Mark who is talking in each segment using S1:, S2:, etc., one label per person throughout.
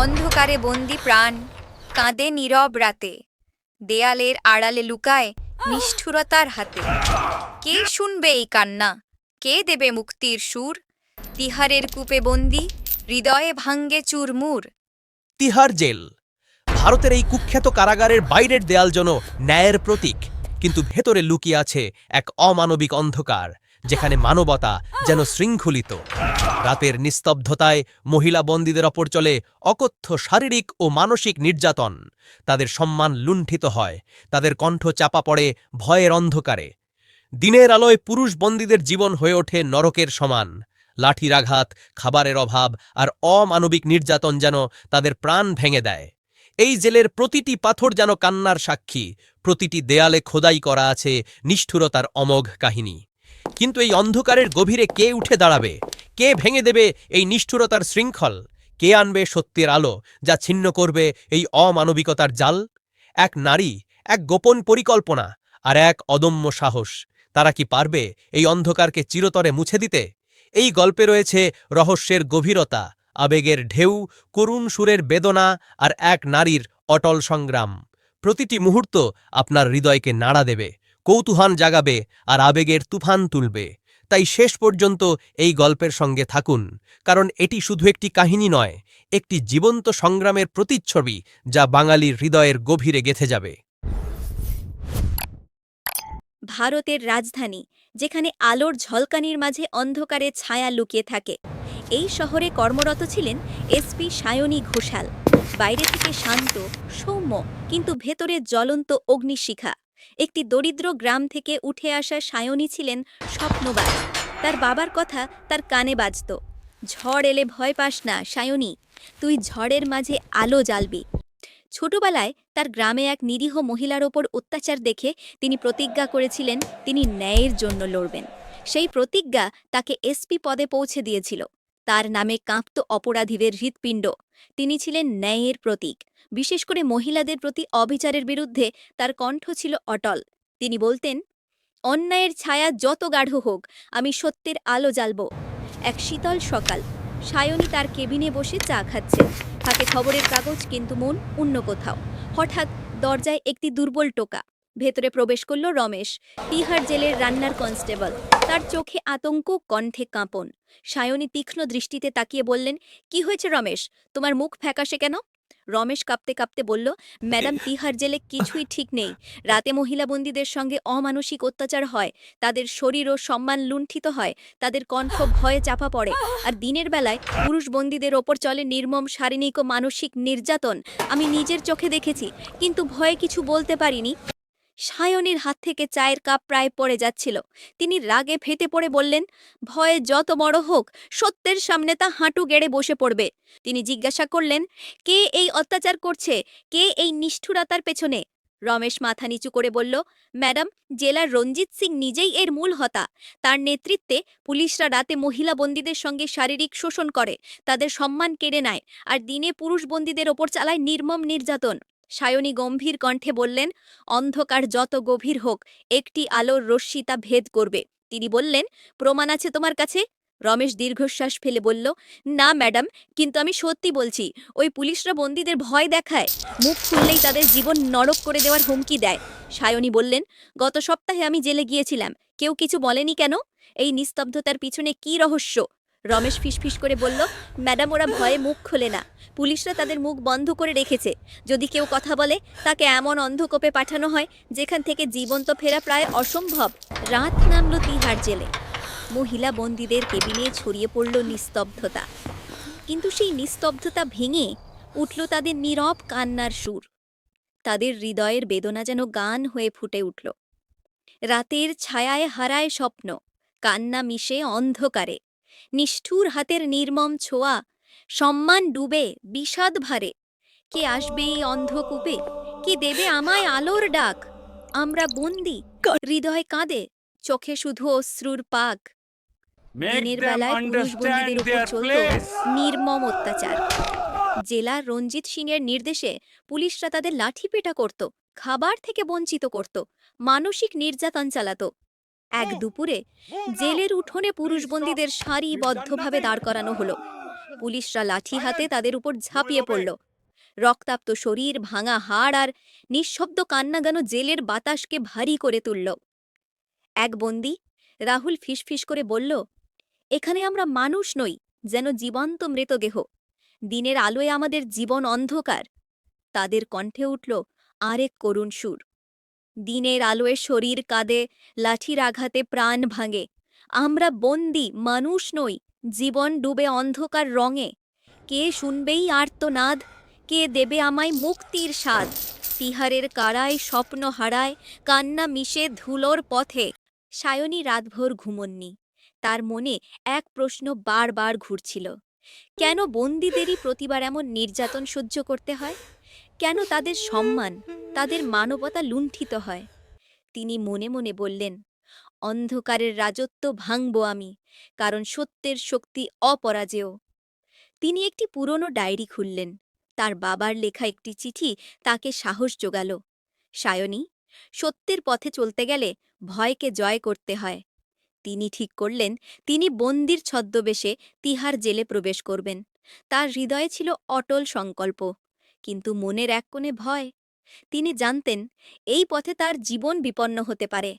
S1: অন্ধকারে বন্দি প্রাণ কাঁদে নীরব রাতে। দেয়ালের আড়ালে লুকায় নিষ্ঠুরতার হাতে। কে শুনবে এই কান্না? কে দেবে মুক্তির সুর? তিহারের কূপে বন্দি, হৃদয়ে ভাঙ্গে চুরমুর।
S2: তিহার জেল। ভারতের এই কুখ্যাত কারাগারের বাইরের দেয়াল যেন ন্যায়ের প্রতীক, কিন্তু ভেতরে লুকিয়ে আছে এক অমানবিক অন্ধকার, যেখানে মানবতা যেন শৃঙ্খলিত। রাতের নিস্তব্ধতায় মহিলা বন্দীদের অপর চলে অকথ্য শারীরিক ও মানসিক নির্যাতন। তাদের সম্মান লুণ্ঠিত হয়, তাদের কণ্ঠ চাপা পড়ে, ভয়ের অন্ধকারে। দিনের আলোয় পুরুষ বন্দীদের জীবন হয়ে ওঠে নরকের সমান। লাঠির আঘাত খাবারের অভাব আর অমানবিক নির্যাতন যেন তাদের প্রাণ ভেঙে দেয়। এই জেলের প্রতিটি পাথর যেন কান্নার সাক্ষী, প্রতিটি দেয়ালে খোদাই করা আছে নিষ্ঠুরতার অমোঘ কাহিনী। কিন্তু এই অন্ধকারের গভীরে কে উঠে দাঁড়াবে? কে ভেঙে দেবে এই নিষ্ঠুরতার শৃঙ্খল? কে আনবে সত্যের আলো যা ছিন্ন করবে এই অমানবিকতার জাল? এক নারী, এক গোপন পরিকল্পনা আর এক অদম্য সাহস, তারা কি পারবে এই অন্ধকারকে চিরতরে মুছে দিতে? এই গল্পে রয়েছে রহস্যের গভীরতা, আবেগের ঢেউ, করুণ সুরের বেদনা আর এক নারীর অটল সংগ্রাম। প্রতিটি মুহূর্ত আপনার হৃদয়কে নাড়া দেবে, কৌতূহল জাগাবে আর আবেগের তুফান তুলবে। তাই শেষ পর্যন্ত এই গল্পের সঙ্গে থাকুন, কারণ এটি শুধু একটি কাহিনী নয়, একটি জীবন্ত সংগ্রামের প্রতিচ্ছবি যা বাঙালির হৃদয়ের গভীরে গেথে যাবে।
S3: ভারতের রাজধানী, যেখানে আলোর ঝলকানির মাঝে অন্ধকারে ছায়া লুকিয়ে থাকে। এই শহরে কর্মরত ছিলেন এসপি সায়নী ঘোষাল। বাইরে থেকে শান্ত, সৌম্য, কিন্তু ভেতরে জ্বলন্ত অগ্নিশিখা। একটি দরিদ্র গ্রাম থেকে উঠে আসা সায়নী ছিলেন স্বপ্নবাজ তার বাবার কথা তার কানে বাজত। ঝড় এলে ভয় পাস না, সায়নী। তুই ঝড়ের মাঝে আলো জ্বালবি। ছোটবেলায় তার গ্রামে এক নিরীহ মহিলার ওপর অত্যাচার দেখে তিনি প্রতিজ্ঞা করেছিলেন, তিনি ন্যায়ের জন্য লড়বেন। সেই প্রতিজ্ঞা তাকে এসপি পদে পৌঁছে দিয়েছিল। তার নামে কাঁপত অপরাধীদের হৃৎপিণ্ড। তিনি ছিলেন ন্যায়ের প্রতীক। বিশেষ করে মহিলাদের প্রতি অবিচারের বিরুদ্ধে তার কণ্ঠ ছিল অটল। তিনি বলতেন, অন্যায়ের ছায়া যত গাঢ় হোক, আমি সত্যের আলো জ্বালব। এক শীতল সকাল, সায়নী তার কেবিনে বসে চা খাচ্ছে। হাতে খবরের কাগজ কিন্তু মন অন্য কোথাও। হঠাৎ দরজায় একটি দুর্বল টোকা। ভেতরে প্রবেশ করল রমেশ, তিহার জেলের রান্নার কনস্টেবল। তার চোখে আতঙ্ক কণ্ঠে কাঁপন। সায়নী তীক্ষ্ণ দৃষ্টিতে তাকিয়ে বললেন কি হয়েছে রমেশ? তোমার মুখ ফ্যাকাশে কেন? রমেশ কাঁপতে কাঁপতে বলল ম্যাডাম তিহার জেলে কিছুই ঠিক নেই। রাতে মহিলা বন্দীদের সঙ্গে অমানসিক অত্যাচার হয়। তাদের শরীর ও সম্মান লুণ্ঠিত হয়। তাদের কণ্ঠ ভয়ে চাপা পড়ে। আর দিনের বেলায় পুরুষ বন্দীদের ওপর চলে নির্মম শারীরিক ও মানসিক নির্যাতন। আমি নিজের চোখে দেখেছি কিন্তু ভয়ে কিছু বলতে পারিনি। সায়নীর হাত থেকে চায়ের কাপ প্রায় পড়ে যাচ্ছিল। তিনি রাগে ফেটে পড়ে বললেন, ভয়ে যত বড় হোক, সত্যের সামনে তা হাঁটু গেড়ে বসে পড়বে। তিনি জিজ্ঞাসা করলেন, কে এই অত্যাচার করছে? কে এই নিষ্ঠুরতার পেছনে? রমেশ মাথা নিচু করে বলল, ম্যাডাম, জেলার রঞ্জিত সিং নিজেই এর মূল হতা। তার নেতৃত্বে পুলিশরা রাতে মহিলা বন্দীদের সঙ্গে শারীরিক শোষণ করে। তাদের সম্মান কেড়ে নেয়। আর দিনে পুরুষ বন্দীদের ওপর চালায় নির্মম নির্যাতন। সায়নী গম্ভীর কণ্ঠে বললেন, অন্ধকার যত গভীর হোক, একটি আলোর রশ্মি তা ভেদ করবে। তিনি বললেন, প্রমাণ আছে তোমার কাছে? রমেশ দীর্ঘশ্বাস ফেলে বলল, না ম্যাডাম, কিন্তু আমি সত্যি বলছি, ওই পুলিশরা বন্দীদের ভয় দেখায়। মুখ খুললেই তাদের জীবন নরক করে দেওয়ার হুমকি দেয়। সায়নী বললেন, গত সপ্তাহে আমি জেলে গিয়েছিলাম, কেউ কিছু বলেনি কেন? এই নিস্তব্ধতার পিছনে কি রহস্য? রমেশ ফিসফিস করে বলল, ম্যাডাম, ওরা ভয়ে মুখ খোলে না। পুলিশরা তাদের মুখ বন্ধ করে রেখেছে। যদি কেউ কথা বলে, তাকে এমন অন্ধকোপে পাঠানো হয়, যেখান থেকে জীবন্ত ফেরা প্রায় অসম্ভব। রাত নামল তিহার জেলে। মহিলা বন্দীদের কেবিনে ছড়িয়ে পড়ল নিস্তব্ধতা। কিন্তু সেই নিস্তব্ধতা ভেঙে উঠল তাদের নীরব কান্নার সুর। তাদের হৃদয়ের বেদনা যেন গান হয়ে ফুটে উঠল। রাতের ছায়ায় হারায় স্বপ্ন, কান্না মিশে অন্ধকারে। নিষ্ঠুর হাতের নির্মম ছোঁয়া সম্মান ডুবে বিষাদ ভারে। কে আসবে এই অন্ধকূপে? কে দেবে আমায় আলোর ডাক? আমরা বন্দি হৃদয় কাঁদে চোখে শুধু অশ্রুর পাক। দিনের বেলায় পুরুষ বন্দীদের উপর চলত নির্মম অত্যাচার। জেলার রঞ্জিত সিং এর নির্দেশে পুলিশরা তাদের লাঠিপেটা করত খাবার থেকে বঞ্চিত করত মানসিক নির্যাতন চালাত। এক দুপুরে জেলের উঠোনে পুরুষ বন্দীদের সারিবদ্ধভাবে দাঁড় করানো হলো। পুলিশরা লাঠি হাতে তাদের উপর ঝাঁপিয়ে পড়ল। রক্তাপ্ত শরীর ভাঙা হাড় আর নিঃশব্দ কান্নাগানো জেলের বাতাসকে ভারী করে তুলল। এক বন্দি রাহুল ফিসফিস করে বলল এখানে আমরা মানুষ নই যেন জীবন্ত মৃতদেহ। দিনের আলোয় আমাদের জীবন অন্ধকার। তাদের কণ্ঠে উঠল আরেক করুণ সুর। দিনের আলোয় শরীর কাঁদে লাঠির আঘাতে প্রাণ ভাঙে। আমরা বন্দি মানুষ নই জীবন ডুবে অন্ধকার রঙে। কে শুনবেই আর্তনাদ, কে দেবে আমায় মুক্তির স্বাদ। তিহারের কারায় স্বপ্ন হারায়, কান্না মিশে ধুলোর পথে। সায়নী রাতভর ঘুমননি। তার মনে এক প্রশ্ন বারবার ঘুরছিল। কেন বন্দীদেরই প্রতিবার এমন নির্যাতন সহ্য করতে হয়? কেন তাদের সম্মান, তাদের মানবতা লুণ্ঠিত হয়? তিনি মনে মনে বললেন অন্ধকারের রাজত্ব ভাঙব আমি, কারণ সত্যের শক্তি অপরাজেয়। তিনি একটি পুরনো ডায়েরি খুললেন। তার বাবার লেখা একটি চিঠি তাকে সাহস জোগাল সায়নী, সত্যের পথে চলতে গেলে ভয়কে জয় করতে হয় তিনি ঠিক করলেন, তিনি বন্দির ছদ্মবেশে তিহার জেলে প্রবেশ করবেন। তার হৃদয়ে ছিল অটল সংকল্প, কিন্তু মনের এক কোণে ভয়। তিনি জানতেন, এই পথে তার জীবন বিপন্ন হতে পারে।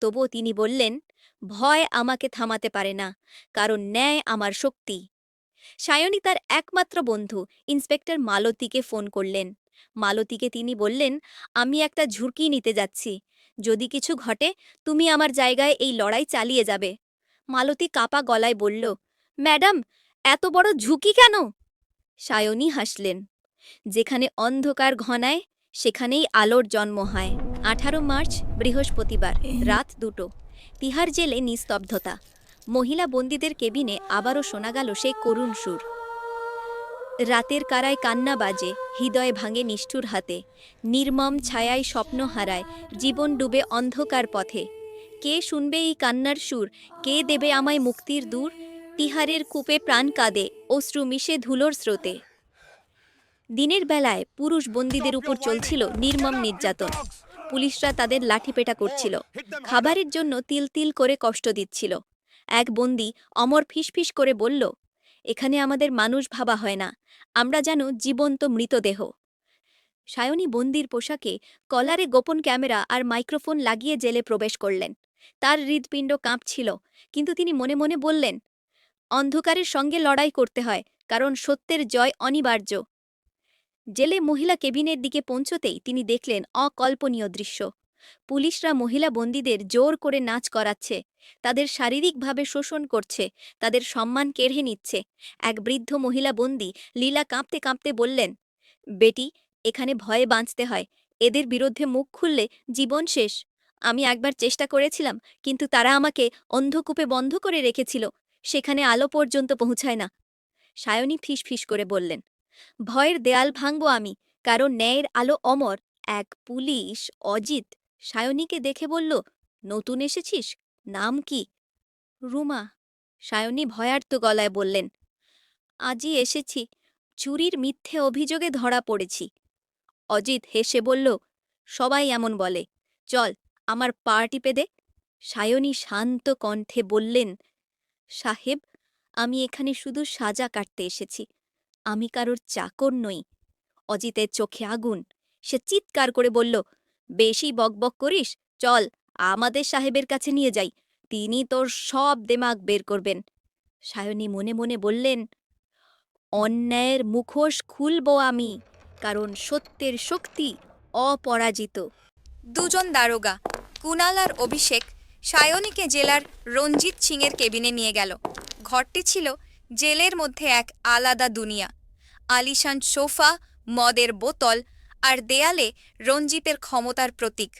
S3: তবুও তিনি বললেন, ভয় আমাকে থামাতে পারে না, কারণ ন্যায় আমার শক্তি। সায়নী তার একমাত্র বন্ধু, ইন্সপেক্টর মালতীকে ফোন করলেন। মালতীকে তিনি বললেন, আমি একটা ঝুঁকি নিতে যাচ্ছি। যদি কিছু ঘটে, তুমি আমার জায়গায় এই লড়াই চালিয়ে যাবে। মালতী কাপা গলায় বলল, ম্যাডাম, এত বড় ঝুঁকি কেন? সায়নী হাসলেন, যেখানে অন্ধকার ঘনায় সেখানেই আলোর জন্ম হয়। আঠারো মার্চ, বৃহস্পতিবার, রাত দুটো। তিহার জেলে নিস্তব্ধতা। মহিলা বন্দীদের কেবিনে আবারও শোনা গেল সেই করুণ সুর। রাতের কারায় কান্না বাজে, হৃদয় ভাঙে নিষ্ঠুর হাতে। নির্মম ছায়ায় স্বপ্ন হারায়, জীবন ডুবে অন্ধকার পথে। কে শুনবে এই কান্নার সুর? কে দেবে আমায় মুক্তির দূর? তিহারের কূপে প্রাণ কাঁদে, অশ্রু মিশে ধুলোর স্রোতে। দিনের বেলায় পুরুষ বন্দীদের উপর চলছিল নির্মম নির্যাতন। পুলিশরা তাদের লাঠিপেটা করছিল। খাবারের জন্য তিল তিল করে কষ্ট দিচ্ছিল। এক বন্দি অমর ফিসফিস করে বলল এখানে আমাদের মানুষ ভাবা হয় না। আমরা যেন জীবন্ত মৃতদেহ। সায়নী বন্দির পোশাকে কলারে গোপন ক্যামেরা আর মাইক্রোফোন লাগিয়ে জেলে প্রবেশ করলেন। তার হৃদপিণ্ড কাঁপছিল কিন্তু তিনি মনে মনে বললেন অন্ধকারের সঙ্গে লড়াই করতে হয় কারণ সত্যের জয় অনিবার্য। জেলে মহিলা কেবিনের দিকে পৌঁছতেই তিনি দেখলেন অকল্পনীয় দৃশ্য। পুলিশরা মহিলা বন্দীদের জোর করে নাচ করাচ্ছে, তাদের শারীরিকভাবে শোষণ করছে, তাদের সম্মান কেড়ে নিচ্ছে। এক বৃদ্ধ মহিলা বন্দী লীলা কাঁপতে কাঁপতে বললেন, বেটি, এখানে ভয়ে বাঁচতে হয়, এদের বিরুদ্ধে মুখ খুললে জীবন শেষ। আমি একবার চেষ্টা করেছিলাম, কিন্তু তারা আমাকে অন্ধকূপে বন্ধ করে রেখেছিল, সেখানে আলো পর্যন্ত পৌঁছায় না। সায়নী ফিস ফিস করে বললেন ভয়ের দেয়াল ভাঙব আমি, কারণ ন্যায়ের আলো অমর। এক পুলিশ, অজিত, সায়নীকে দেখে বলল, নতুন এসেছিস? নাম কি? রুমা, সায়নী ভয়ার্ত গলায় বললেন, আজই এসেছি। চুরির মিথ্যে অভিযোগে ধরা পড়েছি। অজিত হেসে বলল, সবাই এমন বলে। চল, আমার পা টিপে দে সায়নী শান্ত কণ্ঠে বললেন, সাহেব, আমি এখানে শুধু সাজা কাটতে এসেছি। আমি কারোর চাকর নই। অজিতের চোখে আগুন। সে চিৎকার করে বলল, বেশি বকবক করিস? চল, আমাদের সাহেবের কাছে নিয়ে যাই। তিনি তোর সব দেমাগ বের করবেন। সায়নী মনে মনে বললেন, অন্যায়ের মুখোশ খুলব আমি, কারণ সত্যের শক্তি অপরাজিত।
S1: দুজন দারোগা কুনাল আর অভিষেক, সায়নীকে জেলার রঞ্জিত সিংয়ের কেবিনে নিয়ে গেল। ঘরটি ছিল জেলের মধ্যে এক আলাদা দুনিয়া। আলিশান সোফা, মদের বোতল আর দেয়ালে রঞ্জিতের ক্ষমতার প্রতীক।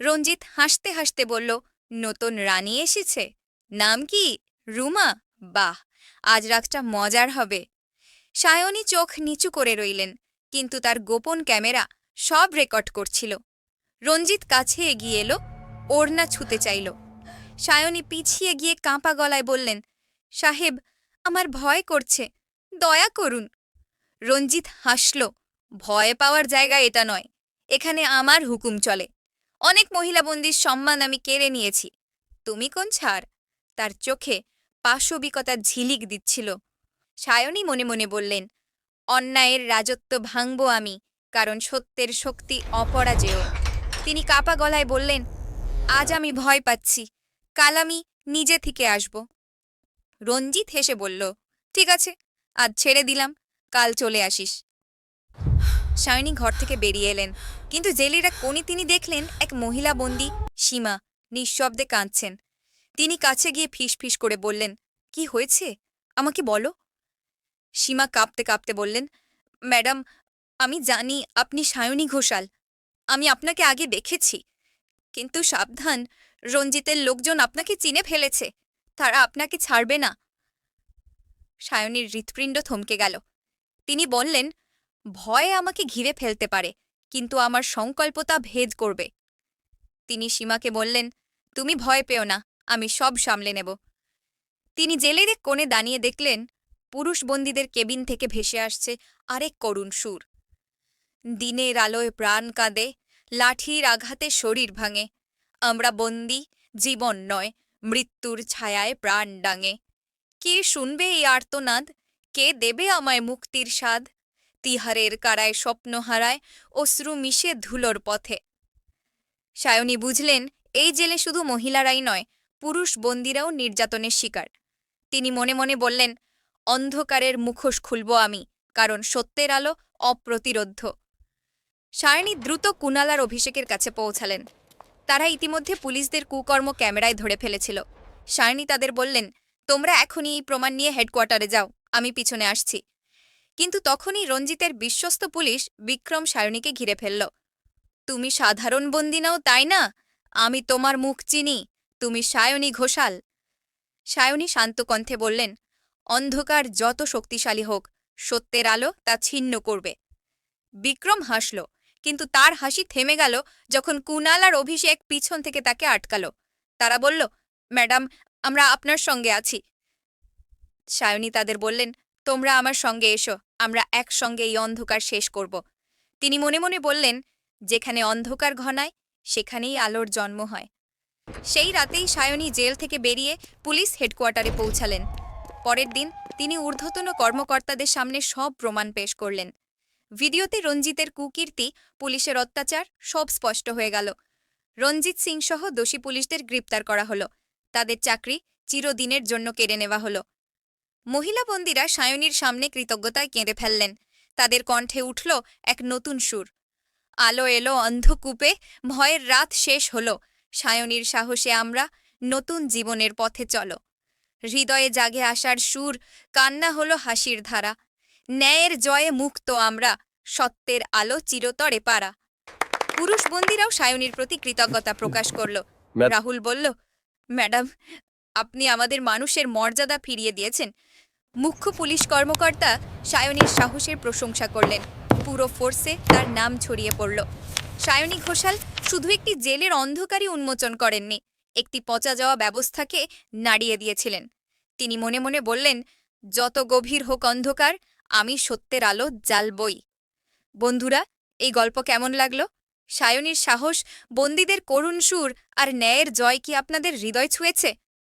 S1: রঞ্জিত হাসতে হাসতে বলল, নতুন রানী এসেছে? নাম কি? রুমা? বাহ, আজ রাতটা মজার হবে। সায়নী চোখ নিচু করে রইলেন, কিন্তু তার গোপন ক্যামেরা সব রেকর্ড করছিল। রঞ্জিত কাছে এগিয়ে এলো, ওড়না ছুতে চাইল। সায়নী পিছিয়ে গিয়ে কাঁপা গলায় বললেন, সাহেব আমার ভয় করছে। দয়া করুন। রঞ্জিত হাসল, ভয় পাওয়ার জায়গা এটা নয়, এখানে আমার হুকুম চলে। অনেক মহিলা বন্দির সম্মান আমি কেড়ে নিয়েছি। তুমি কোন ছাড়? তার চোখে পাশবিকতার ঝিলিক দিচ্ছিল। সায়নী মনে মনে বললেন, অন্যায়ের রাজত্ব ভাঙব আমি, কারণ সত্যের শক্তি অপরাজেয়। তিনি কাপা গলায় বললেন, আজ আমি ভয় পাচ্ছি, কাল আমি নিজে থেকে আসব। রঞ্জিত হেসে বলল, ঠিক আছে, আজ ছেড়ে দিলাম, কাল চলে আসিস। সায়নী ঘর থেকে বেরিয়ে এলেন, কিন্তু জেলের কোনি তিনি দেখলেন এক মহিলা বন্দী, সীমা, নিঃশব্দে কাঁদছেন। তিনি কাছে গিয়ে ফিস ফিস করে বললেন, কি হয়েছে? আমাকে বলো। সীমা কাঁপতে কাঁপতে বললেন, ম্যাডাম, আমি জানি আপনি সায়নী ঘোষাল। আমি আপনাকে আগে দেখেছি, কিন্তু সাবধান, রঞ্জিতের লোকজন আপনাকে চিনে ফেলেছে। তারা আপনাকে ছাড়বে না। সায়নীর হৃৎপিণ্ড থমকে গেল। তিনি বললেন, ভয়ে আমাকে ঘিরে ফেলতে পারে, কিন্তু আমার সংকল্পতা ভেদ করবে। তিনি সীমাকে বললেন, তুমি ভয় পেও না, আমি সব সামলে নেব। তিনি জেলের এক কোণে দাঁড়িয়ে দেখলেন, পুরুষ বন্দীদের কেবিন থেকে ভেসে আসছে আরেক করুণ সুর। দিনের আলোয় প্রাণ কাঁদে, লাঠির আঘাতে শরীর ভাঙে। আমরা বন্দি, জীবন নয় মৃত্যুর ছায়ায় প্রাণ ডাঙে। কে শুনবে এই আর্তনাদ? কে দেবে আমায় মুক্তির স্বাদ? তিহারের কারায় স্বপ্ন হারায় অশ্রু মিশে ধুলোর পথে। সায়নী বুঝলেন, এই জেলে শুধু মহিলারাই নয়, পুরুষ বন্দিরাও নির্যাতনের শিকার। তিনি মনে মনে বললেন, অন্ধকারের মুখোশ খুলব আমি, কারণ সত্যের আলো অপ্রতিরোধ্য। সায়নী দ্রুত কুনালার অভিষেকের কাছে পৌঁছালেন। তারা ইতিমধ্যে পুলিশদের কুকর্ম ক্যামেরায় ধরে ফেলেছিল। সায়নী তাদের বললেন, তোমরা এখনই এই প্রমাণ নিয়ে হেডকোয়ার্টারে যাও, আমি পিছনে আসছি। কিন্তু তখনই রঞ্জিতের বিশ্বস্ত পুলিশ বিক্রম সায়নীকে ঘিরে ফেলল। তুমি সাধারণ বন্দি নাও, তাই না? আমি তোমার মুখ চিনি, তুমি সায়নী ঘোষাল। সায়নী শান্ত কণ্ঠে বললেন, অন্ধকার যত শক্তিশালী হোক, সত্যের আলো তা ছিন্ন করবে। বিক্রম হাসল কিন্তু তার হাসি থেমে গেল যখন কুনাল আর অভিষেক পিছন থেকে তাকে আটকাল। তারা বলল, ম্যাডাম, আমরা আপনার সঙ্গে আছি। সায়নী তাদের বললেন, তোমরা আমার সঙ্গে এসো, আমরা একসঙ্গে এই অন্ধকার শেষ করব। তিনি মনে মনে বললেন, যেখানে অন্ধকার ঘনায়, সেখানেই আলোর জন্ম হয়। সেই রাতেই সায়নী জেল থেকে বেরিয়ে পুলিশ হেডকোয়ার্টারে পৌঁছালেন। পরের দিন তিনি ঊর্ধ্বতন কর্মকর্তাদের সামনে সব প্রমাণ পেশ করলেন। ভিডিওতে রঞ্জিতের কুকীর্তি, পুলিশের অত্যাচার সব স্পষ্ট হয়ে গেল। রঞ্জিত সিং সহ দোষী পুলিশদের গ্রেপ্তার করা হলো। তাদের চাকরি চিরদিনের জন্য কেড়ে নেওয়া হলো। মহিলা বন্দীরা সায়নীর সামনে কৃতজ্ঞতায় কেঁদে ফেললেন। তাদের কণ্ঠে উঠল এক নতুন সুর। আলো এলো অন্ধকূপে, ভয়ের রাত শেষ হলো। সায়নীর সাহসে আমরা নতুন জীবনের পথে চলো। হৃদয়ে জাগে আসার সুর, কান্না হলো হাসির ধারা। ন্যায়ের জয়ে মুক্ত আমরা সত্যের আলো চিরতরে পারা পুরুষ বন্দীরাও সায়নীর প্রতি কৃতজ্ঞতা প্রকাশ করল। রাহুল বলল ম্যাডাম আপনি আমাদের মানুষের মর্যাদা ফিরিয়ে দিয়েছেন। মুখ্য পুলিশ কর্মকর্তা সায়নীর সাহসের প্রশংসা করলেন। পুরো ফোর্সে তার নাম ছড়িয়ে পড়ল। সায়নী ঘোষাল শুধু একটি জেলের অন্ধকারই উন্মোচন করেননি একটি পচা যাওয়া ব্যবস্থাকে নাড়িয়ে দিয়েছিলেন। তিনি মনে মনে বললেন যত গভীর হোক অন্ধকার আমি সত্যের আলো জ্বালবই। বন্ধুরা, এই গল্প কেমন লাগল? সায়নীর সাহস, বন্দীদের করুণ সুর আর ন্যায়ের জয় কি আপনাদের হৃদয় ছুঁয়েছে?